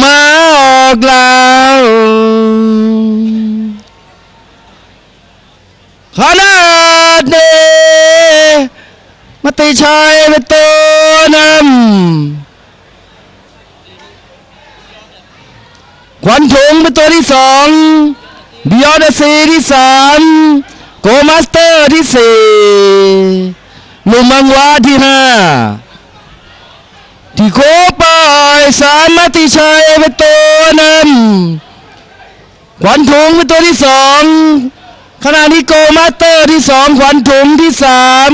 มาออกแล้วขนาดนี้มติชัยเป็นตัวนำขวัญถุงเป็นตัวที่สองบิยอนเดซีที่สามโกมาสเตอร์ที่สี่ลุมมังวาที่ห้าที่โคปายสามมติชัย เป็นตัวหนำขวัญถุงเป็นตัวที่สองขณะนี้โกมาเตอร์ที่สองขวัญถุงที่สาม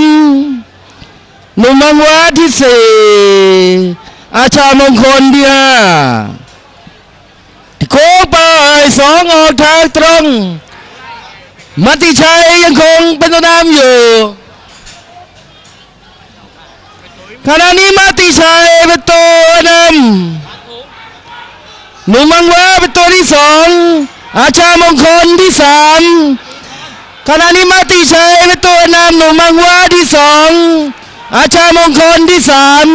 หนุ่มมังวาที่สี่อาชามงคลที่ห้าโคปายสองออกทางตรงมัติชัยยังคงเป็นตัวนำอยู่ขณะนี้มาติชัยเป็นตัวนำ หนุ่มมังวาเป็นตัวที่สองอาชามงคลที่สามขณะนี้มาติชัยเป็นตัวนำหนุ่มมังวาที่สองอาชามงคลที่สาม